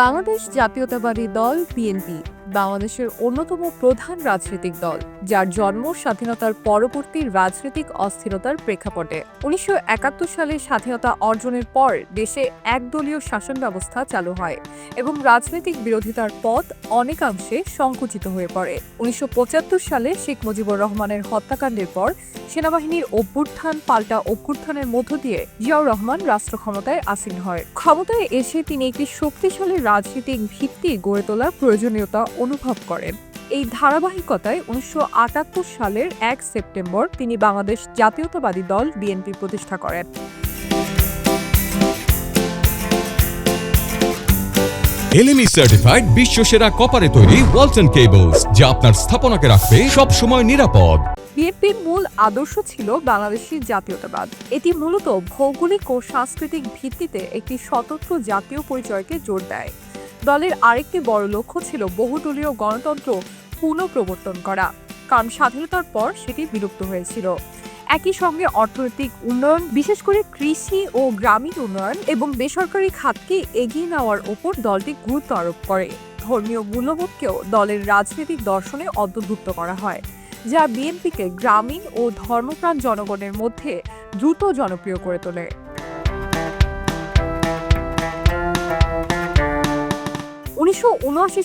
বাংলাদেশ জাতীয়তাবাদী দল বিএনপি বাংলাদেশের অন্যতম প্রধান রাজনৈতিক দল, যার জন্ম স্বাধীনতার পরবর্তী রাজনৈতিক অস্থিরতার প্রেক্ষাপটে। উনিশশো একাত্তর সালে স্বাধীনতা অর্জনের পর দেশে একদলীয় শাসন ব্যবস্থা চালু হয় এবং রাজনৈতিক বিরোধিতার পথ অনেকাংশে সংকুচিত হয়ে পড়ে। উনিশশো পঁচাত্তর সালে শেখ মুজিবুর রহমানের হত্যাকাণ্ডের পর সেনাবাহিনীর অভ্যুত্থান পাল্টা অভ্যুত্থানের মধ্য দিয়ে জিয়াউর রহমান রাষ্ট্র ক্ষমতায় আসীন হয়। ক্ষমতায় এসে তিনি একটি শক্তিশালী রাজনৈতিক ভিত্তি গড়ে তোলার প্রয়োজনীয়তা অনুভব করেন। এই ধারাবাহিকতায় উনিশশো আটাত্তর সালের এক সেপ্টেম্বর তিনি বাংলাদেশ জাতীয়তাবাদী দল বিএনপি প্রতিষ্ঠা করেন। এলএমই সার্টিফাইড বিশ্ব সেরা কপারে তৈরি ওয়ালটন কেবলস যা আপনার স্থাপনাকে রাখবে সব সময় নিরাপদ বিএনপির মূল আদর্শ ছিল বাংলাদেশি জাতীয়তাবাদ। এটি মূলত ভৌগোলিক ও সাংস্কৃতিক ভিত্তিতে একটি স্বতন্ত্র জাতীয় পরিচয়কে জোর দেয়। দলের আরেকটি বড় লক্ষ্য ছিল বহুদলীয় গণতন্ত্র পুনঃপ্রবর্তন করা। কারণ স্বাধীনতার পর সেটি বিলুপ্ত হয়েছিল। একই সঙ্গে অর্থনৈতিক উন্নয়ন, বিশেষ করে কৃষি ও গ্রামীণ উন্নয়ন এবং বেসরকারি খাতকে এগিয়ে নেওয়ার ওপর দলটি গুরুত্ব আরোপ করে। ধর্মীয় মূল্যবোধকেও দলের রাজনৈতিক দর্শনে অন্তর্ভুক্ত করা হয়, যা বিএনপিকে গ্রামীণ ও ধর্মপ্রাণ জনগণের মধ্যে দ্রুত জনপ্রিয় করে তোলে। উনিশশো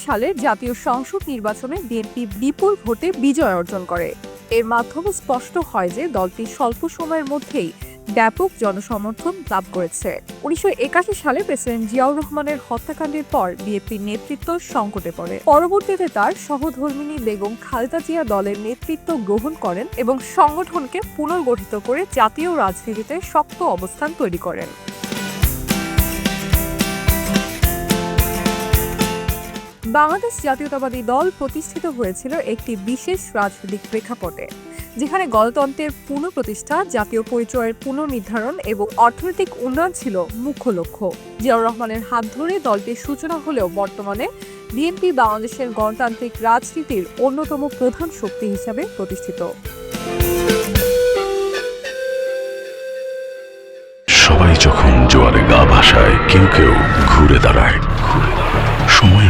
সালের জাতীয় সংসদ নির্বাচনে বিএনপি বিপুল ভোটে বিজয় অর্জন করে। এর মাধ্যমে স্পষ্ট হয় যে দলটি স্বল্প সময়ের মধ্যেই ব্যাপক জনসমর্থন লাভ করেছে। উনিশশো একাশি সালে প্রেসিডেন্ট জিয়াউর রহমানের হত্যাকাণ্ডের পর বিএপির নেতৃত্ব সংকটে পড়ে। পরবর্তীতে তার সহধর্মিনী বেগম খালেদা জিয়া দলের নেতৃত্ব গ্রহণ করেন এবং সংগঠনকে পুনর্গঠিত করে জাতীয় রাজনীতিতে শক্ত অবস্থান তৈরি করেন। বাংলাদেশ জাতীয়তাবাদী দল প্রতিষ্ঠিত হয়েছিল একটি বিশেষ রাজনৈতিক প্রেক্ষাপটে, যেখানে গণতন্ত্রের পুনঃপ্রতিষ্ঠা, জাতীয় পরিচয়ের পুনর্নির্ধারণ এবং অর্থনৈতিক উন্নয়ন ছিল মুখ্য লক্ষ্য। জিয়াউর রহমানের হাত ধরে দলটির সূচনা হলেও বর্তমানে বিএনপি বাংলাদেশের গণতান্ত্রিক রাজনীতির অন্যতম প্রধান শক্তি হিসাবে প্রতিষ্ঠিত। সবাই যখন জোয়ারে গা ভাসায়, কেউ কেউ ঘুরে দাঁড়ায়। সময়